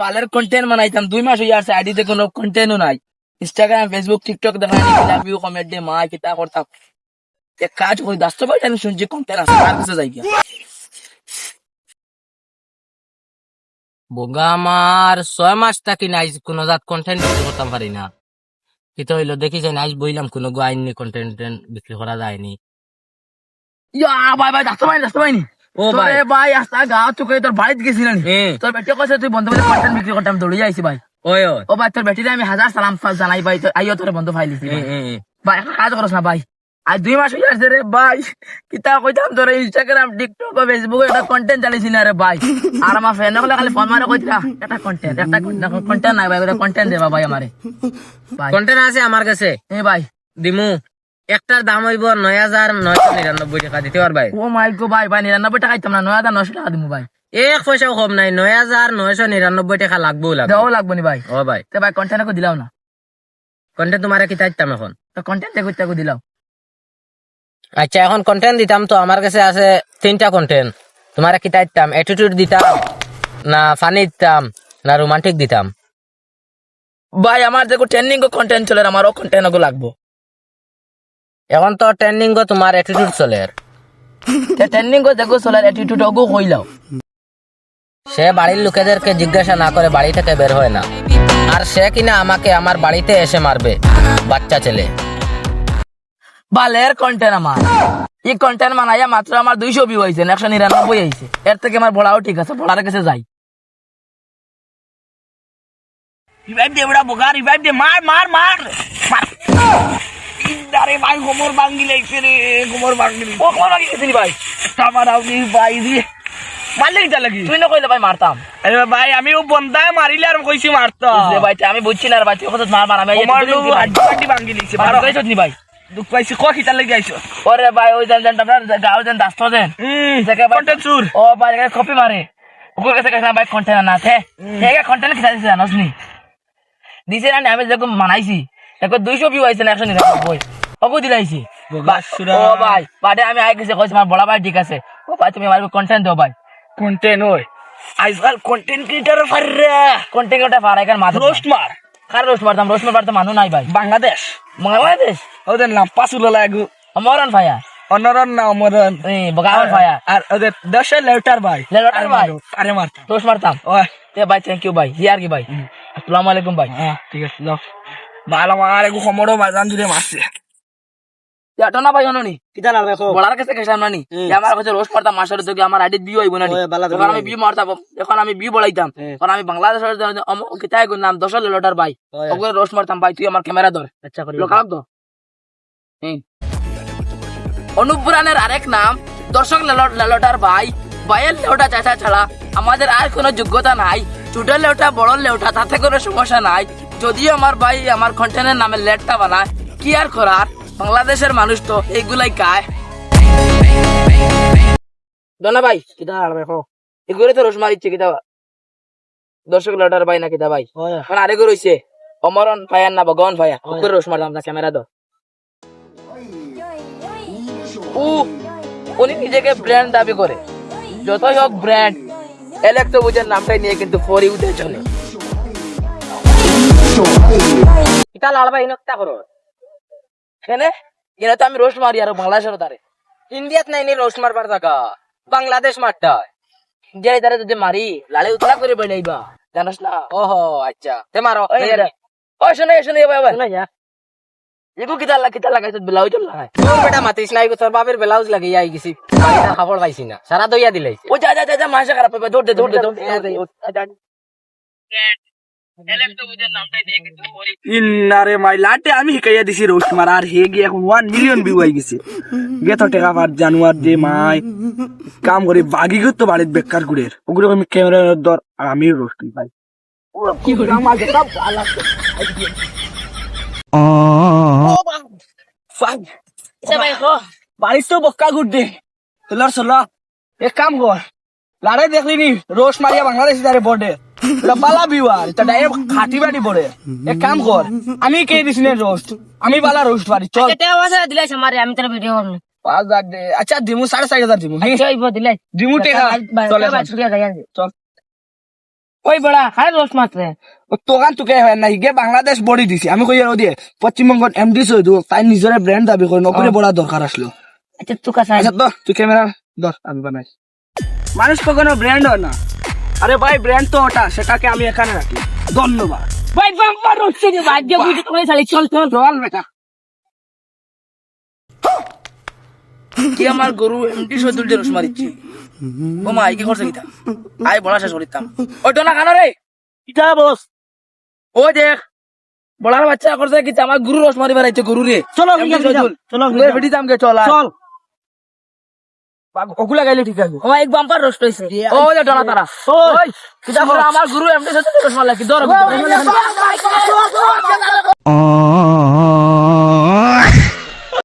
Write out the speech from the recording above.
বালের কন্টেন্ট বানাইতাম। দুই মাস হয়ে আসছে আইডিতে কোনো কন্টেন্টও নাই। ইনস্টাগ্রাম ফেসবুক টিকটক দেখা লাভ ইউ কমেন্ট দিয়ে মা, কিতা করতাম। এক কাজ করি দাস্ত ভাই আমি শুনছি কন্টেন্ট আছে তার কাছে যাই গিয়া। আমার ছয় মাস থাকি নাই, কোনো জাত কন্টেন্ট বিক্রি করতাম পারি না। কিন্তু হইল, দেখি যাই আজ বইলাম, কোনো গো আইনি কন্টেন্ট বিক্রি করা যায়নি ইয়া ভাই ভাই দাস্ত ভাই দাস্ত ভাই ও ভাই। ভাই আস্তা গাঁও চুকে তোর বাড়িতে গেছিলেন। তোর বেটি কইছে তুই বন্ধু বান্ধব কন্টেন্ট বিক্রি করতাম দৌড়ে যাইছি ভাই। ওই ওই। ও ভাই তোর বেটিরে আমি হাজার সালাম জানাই ভাই তোর আইও তোর বন্ধু ফাইলিছি ভাই। একটা কাজ করছ না ভাই। আজ দুই মাস হয়ে আসছে রে ভাই কিতা কইতাম তোর ইনস্টাগ্রাম টিকটক ফেসবুক এটা কন্টেন্ট চালিয়েছি না রে ভাই। আর আমার ফ্রেন্ডগুলো খালি ফোন মারে কইতা একটা কন্টেন্ট একটা কন্টেন্ট নাই ভাই কন্টেন্ট দেবা ভাই আমারে কন্টেন্ট আছে আমার কাছে। এ ভাই। দিমু। একটার দাম হইব নয় হাজার নয়শো নিরানব্বই টাকা দিতে পারবাই ও মাই গো ভাই ভাই নিরানব্বই টাকা দিতাম না নয় হাজার নশো টাকা দিমু ভাই। এক পয়সাও কম নাই নয় হাজার নয়শো নিরানব্বই টাকা লাগবো লাগবে। দেওয়াও লাগবো নি ভাই। ও ভাই। তো ভাই কন্টেন্ট কো দিলাও না। কন্টেন্ট তোমার কি চাইতাম এখন? তো কন্টেন্ট করতে কো দিলাও। আচ্ছা এখন কন্টেন্ট দিতাম তো আমার কাছে আছে তিনটা কন্টেন্ট তোমার কি চাইতাম অ্যাটিটিউড দিতাম না ফানি দিতাম না রোমান্টিক দিতাম। ভাই আমার দেখো ট্রেন্ডিং কন্টেন্ট চলে আমারও কন্টেন্ট লাগবো। এখন তো ট্রেন্ডিং গো তোমার অ্যাটিটিউড চলে ট্রেন্ডিং কো দেখো চলে অ্যাটিটিউড ওগো কইলাও সে বাড়ির লোকেদেরকে জিজ্ঞাসা না করে বাড়ি থেকে বের হয় না। আর সে কিনা আমাকে আমার বাড়িতে এসে মারবে, বাচ্চা ছেলে। বালের কন্টেন্ট আমার। এই কন্টেন্ট মানাইয়া মাত্র আমার দুইশো ভিউ হয়েছে একশো নিরানব্বই হয়েছে এর থেকে আমার বড়াও ঠিক আছে বড়ার কাছে যাই। রিভাইভ দে বোকা, রিভাইভ দে, মার মার মার। আরে ভাই কোমর ভাঙ্গি লাগছে রে কোমর ভাঙ্গি ও কোমর ভাঙ্গি গেছিলি ভাই। আমার আউনি ভাই দি। মারলে কিটা লাগি? তুই না কইলে ভাই মারতাম। আরে ভাই আমি ও বন্দায় মারিলে আর কইছি মারতো বুঝলে ভাই আমি বুঝছি না ভাই তুই কত মার মার আমি আমার লোক হাড্ডি ভাঙ্গি লিছে ভালো কইছত নি ভাই? দুঃখ পাইছি ক খিতা লাগি আইছো? ওরে ভাই ওই দেন দেন আপনার গাঁও দেন দাস্ত দেন হুম জায়গা ভাই- চুর। ও ভাই জায়গা কপি মারে। ওকে কাছে কাছে ভাই কন্টেন্ট না থে জায়গা কন্টেন্ট খিতা দিছে জানোস নি? দিছে না আমি যখন মানাইছি। দেখো দুইশো ভিউ আইছে না একশো নিরানব্বই। ওকে দিলাইছি। ও ভাই বাদে আমি আই গেছে কইছি আমার বড় ভাই ঠিক আছে। ও ভাই তুমি আমার কন্টেন্ট দাও ভাই। কন্টেন্ট ওই। আজকাল কন্টেন্ট ক্রিয়েটর ফাররা কন্টেন্ট ওটা ফারাই কার মাথা রোস্ট মার। কার রোস্ট মারতাম? রোস্ট মারতাম মানুষ নাই ভাই। বাংলাদেশ। বাংলাদেশ? ওদের নাম পাসুলা লাগু। অমরন ভাইয়া। অনরন না অমরন। বগাওয়ার ভাইয়া। আর ওদের দশে লেটার ভাই। লেটার আরে ভাই। আরে মারতাম। রোস্ট মারতাম। ওই। এ ভাই থ্যাংক ইউ ভাই। হিয়ার কি ভাই? আসসালামু আলাইকুম ভাই। হ্যাঁ ঠিক আছে যাও। ভালো আমার এগু সমরও বাজান জুড়ে মারছে। না ভাই অননি কিতা লাগবে কো বলার কাছে গেছিলাম নানি আমার কাছে রোজ পারতাম মাসের তো আমার আইডি বিও হইব নানি ওই বালা তো যখন আমি বিয়ে মারতাম যখন আমি বিও বলাইতাম তখন আমি বাংলাদেশের কিতাই গুন নাম দশ লোটার ভাই ওগুলো রোজ মারতাম ভাই তুই আমার ক্যামেরা ধর আচ্ছা করি লোকাল তো অনুপুরাণের আরেক নাম দর্শক লেলো- লেলোটার ভাই ভাইয়ের লেউটা চাচা ছাড়া আমাদের আর কোনো যোগ্যতা নাই ছোট লেউটা বড় লেউটা তাতে কোনো সমস্যা নাই যদিও আমার ভাই আমার কন্টেন্টের নামে লেটটা বানায় কি আর করার বাংলাদেশের মানুষ তো এইগুলাই কায় দনা ভাই কিতা লাগবে কো এগুলো তো রোজ মারিচ্ছে কিতা দর্শক লেটার ভাই না কিতা ভাই? মানে আরেকও রয়েছে অমরন ভাইয়ার না ভগবান ভাইয়া। ওকে রোশ মারলাম না ক্যামেরা দাও ও উনি নিজেকে ব্র্যান্ড দাবি করে। যতই হোক ব্র্যান্ড এলেক্টো বুঝের নামটাই নিয়ে কিন্তু ফরি উঠে চলে। কিতা লাল ভাই নকটা করো? কেন? এরা তো আমি রোশ মারি আর বাংলাদেশের তারে ইন্ডিয়াত নাই নি রোস্ট মারবার জায়গা বাংলাদেশ মারটা যে তারে যদি মারি লালে উতলা করে বেড়াইবা জানাস না? ওহো আচ্ছা। তে মারো ওই শোনে শোনে ভাই ভাই এগো কিতা লাগা কিতা লাগাইছ ব্লাউজ লাগাই তোর বেটা মাতিস নাই তোর বাপের ব্লাউজ লাগি আই গেছি। খাবার পাইছি না। সারা দইয়া দিলাইছে ও যা যা যা যা মাসে খারাপ হবে দৌড় দে দৌড় দে। দৌড় দে, ও, যা। ইন্নারে মাই লাটে আমি শিকাইয়া দিছি রোস্ট মার আর হে গিয়ে এখন ওয়ান মিলিয়ন ভিউ আই গেছে। গে তো টেকা পার জানুয়ার দে মাই কাম করে বাগি তো বাড়ির বেকার গুড়ের ওগুলো আমি ক্যামেরা দর আর আমি রোস্ট পাই। বাড়ির তো বক্কা গুড় দে তোলার চলা। এক কাম কর। দেখলি নি? রোস্ট মারিয়া বাংলাদেশ তারে বর্ডে এটা বালা বিওয়ার এটা ডাইরেক্ট খাটি বাড়ি পড়ে এক কাম কর আমি কে দিছি নে রোস্ট আমি বালা রোস্ট পারি চল। দিলাইছে মারে আমি তোর ভিডিও করব। পাঁচ হাজার দে আচ্ছা দিমু সাড়ে চার হাজার দিমু হ্যাঁ চইব দিলাই দিমু টেকা চল। ছুটিয়া যাই চল। ওই বড়া খায় রোস মাত্রে তোকান তোকে হয় না হিগে বাংলাদেশ বড়ি দিছি। আমি কই আর দিয়ে পশ্চিমবঙ্গত এমডি সৈদু তাই নিজরে ব্র্যান্ড দাবি করে নকরে বড়া দরকার আসলো আচ্ছা আচ্ছা তো তুই ক্যামেরা ধর আমি বানাই। মানুষ কখনো ব্র্যান্ড হয় না। আরে ভাই ব্র্যান্ড তো ওটা সেটাকে আমি এখানে রাখি। ধন্যবাদ। ভাই বাম্পার রোস কে ভাগ্য বুঝে তোকে শালি চল চল। চল বেটা। কি আমার গরু এমটি সদুল যে রস মারিচ্ছি? ও মা কি করছে কিতা আই বলা শেষ করিতাম। ওই তো না খানো রে। ইটা বস? ও দেখ বলার বাচ্চা করছে কিতা আমার গুরু রস মারি বেড়াইছে গরু রে। চলো চলো ফেটি দাম গে চল। চল। ওগুলা গাইলে ঠিক আছে ও এক বাম্পার রোস হইছে ও যে ডলা তারা ওই কিটা করে আমার গুরু এমটি সাথে রস মারলা কি দর